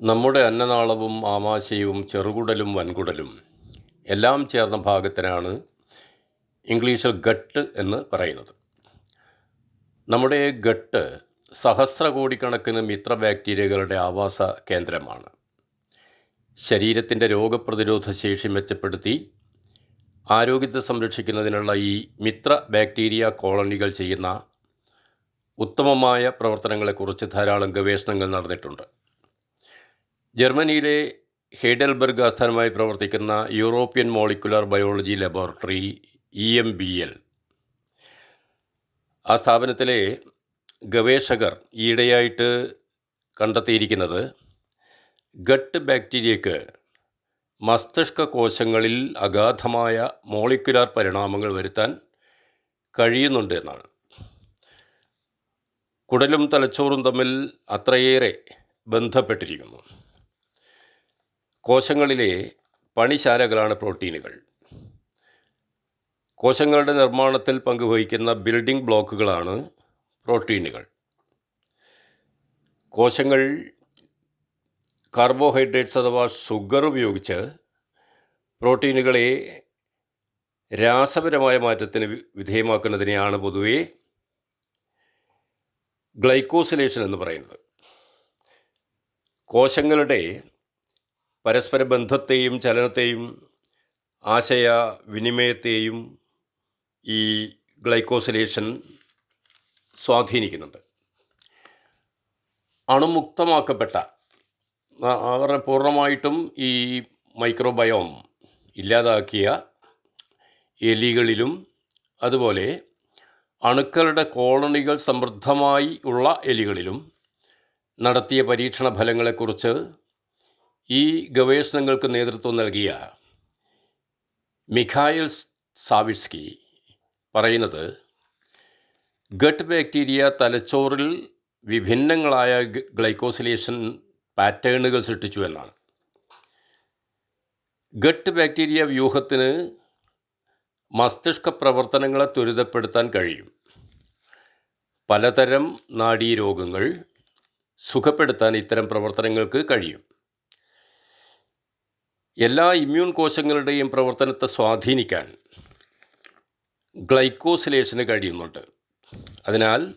നമ്മുടെ അന്നനാളവും ആമാശയവും ചെറുകുടലും വൻകുടലും എല്ലാം ചേർന്ന ഭാഗത്തിനാണ് ഇംഗ്ലീഷിൽ ഗട്ട് എന്ന് പറയുന്നത്. നമ്മുടെ ഗട്ട് സഹസ്രകോടിക്കണക്കിന് മിത്ര ബാക്ടീരിയകളുടെ ആവാസ കേന്ദ്രമാണ്. ശരീരത്തിന്റെ രോഗപ്രതിരോധ ശേഷി മെച്ചപ്പെടുത്തി ആരോഗ്യത്തെ സംരക്ഷിക്കുന്നതിനുള്ള ഈ മിത്ര ബാക്ടീരിയ കോളനികൾ ചെയ്യുന്ന ഉത്തമമായ പ്രവർത്തനങ്ങളെക്കുറിച്ച് ധാരാളം ഗവേഷണങ്ങൾ നടന്നിട്ടുണ്ട്. ജർമ്മനിയിലെ ഹെയ്ഡൽബർഗ് ആസ്ഥാനമായി പ്രവർത്തിക്കുന്ന European molecular biology laboratory E M B L. ആ സ്ഥാപനത്തിലെ ഗവേഷകർ ഈയിടെയായിട്ട് കണ്ടെത്തിയിരിക്കുന്നത് ഗട്ട് ബാക്ടീരിയക്ക് മസ്തിഷ്ക കോശങ്ങളിൽ അഗാധമായ മോളിക്കുലാർ പരിണാമങ്ങൾ വരുത്താൻ കഴിയുന്നുണ്ട് എന്നാണ്. കുടലും തലച്ചോറും തമ്മിൽ അത്രയേറെ ബന്ധപ്പെട്ടിരിക്കുന്നു. കോശങ്ങളിലെ പണിശാലകളാണ് പ്രോട്ടീനുകൾ. കോശങ്ങളുടെ നിർമ്മാണത്തിൽ പങ്കുവഹിക്കുന്ന ബിൽഡിംഗ് ബ്ലോക്കുകളാണ് പ്രോട്ടീനുകൾ. കോശങ്ങൾ കാർബോഹൈഡ്രേറ്റ്സ് അഥവാ ഷുഗർ ഉപയോഗിച്ച് പ്രോട്ടീനുകളെ രാസപരമായ മാറ്റത്തിന് വിധേയമാക്കുന്നതിനെയാണ് പൊതുവേ ഗ്ലൈക്കോസിലേഷൻ എന്ന് പറയുന്നത്. കോശങ്ങളുടെ പരസ്പര ബന്ധത്തെയും ചലനത്തെയും ആശയ വിനിമയത്തെയും ഈ ഗ്ലൈക്കോസിലേഷൻ സ്വാധീനിക്കുന്നുണ്ട്. അണുമുക്തമാക്കപ്പെട്ട അവരെ പൂർണമായിട്ടും ഈ മൈക്രോബയോം ഇല്ലാതാക്കിയ എലികളിലും അതുപോലെ അണുക്കളുടെ കോളണികൾ സമൃദ്ധമായി ഉള്ള എലികളിലും നടത്തിയ പരീക്ഷണ ഫലങ്ങളെക്കുറിച്ച് ഈ ഗവേഷണങ്ങൾക്ക് നേതൃത്വം നൽകിയ മിഖായൽ സാവിസ്കി പറയുന്നത് ഗട്ട് ബാക്ടീരിയ തലച്ചോറിൽ വിഭിന്നങ്ങളായ ഗ്ലൈക്കോസിലേഷൻ പാറ്റേണുകൾ സൃഷ്ടിച്ചു എന്നാണ്. ഗട്ട് ബാക്ടീരിയ വ്യൂഹത്തിന് മസ്തിഷ്ക പ്രവർത്തനങ്ങളെ ത്വരിതപ്പെടുത്താൻ കഴിയും. പലതരം നാഡീരോഗങ്ങൾ സുഖപ്പെടുത്താൻ ഇത്തരം പ്രവർത്തനങ്ങൾക്ക് കഴിയും. എല്ലാ ഇമ്മ്യൂൺ കോശങ്ങളുടെയും പ്രവർത്തനത്തെ സ്വാധീനിക്കാൻ ഗ്ലൈക്കോസിലേഷന് കഴിയുന്നുണ്ട്. അതിനാൽ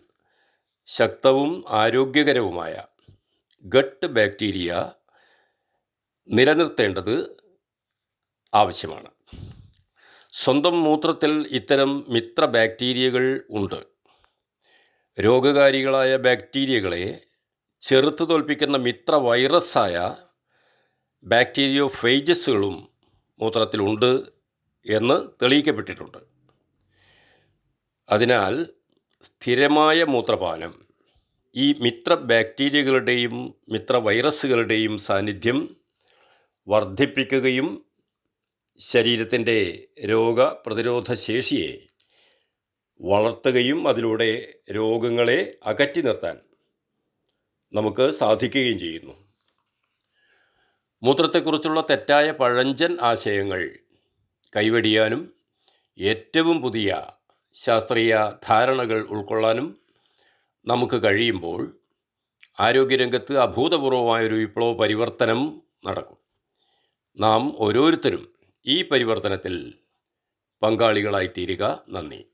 ശക്തവും ആരോഗ്യകരവുമായ ഗട്ട് ബാക്ടീരിയ നിലനിർത്തേണ്ടത് ആവശ്യമാണ്. സ്വന്തം മൂത്രത്തിൽ ഇത്തരം മിത്ര ബാക്ടീരിയകൾ ഉണ്ട്. രോഗകാരികളായ ബാക്ടീരിയകളെ ചെറുത്തു തോൽപ്പിക്കുന്ന മിത്ര വൈറസായ ബാക്ടീരിയോ ഫേജസുകളും മൂത്രത്തിലുണ്ട് എന്ന് തെളിയിക്കപ്പെട്ടിട്ടുണ്ട്. അതിനാൽ സ്ഥിരമായ മൂത്രപാനം ഈ മിത്ര ബാക്ടീരിയകളുടെയും മിത്ര വൈറസുകളുടെയും സാന്നിധ്യം വർദ്ധിപ്പിക്കുകയും ശരീരത്തിന്റെ രോഗപ്രതിരോധ ശേഷിയെ വളർത്തുകയും അതിലൂടെ രോഗങ്ങളെ അകറ്റി നിർത്താൻ നമുക്ക് സാധിക്കുകയും ചെയ്യുന്നു. മൂത്രത്തെക്കുറിച്ചുള്ള തെറ്റായ പഴഞ്ചൻ ആശയങ്ങൾ കൈവടിയാനും ഏറ്റവും പുതിയ ശാസ്ത്രീയ ധാരണകൾ ഉൾക്കൊള്ളാനും നമുക്ക് കഴിയുമ്പോൾ ആരോഗ്യരംഗത്ത് അഭൂതപൂർവമായൊരു വിപ്ലവ പരിവർത്തനം നടക്കും. നാം ഓരോരുത്തരും ഈ പരിവർത്തനത്തിൽ പങ്കാളികളായിത്തീരുക. നന്ദി.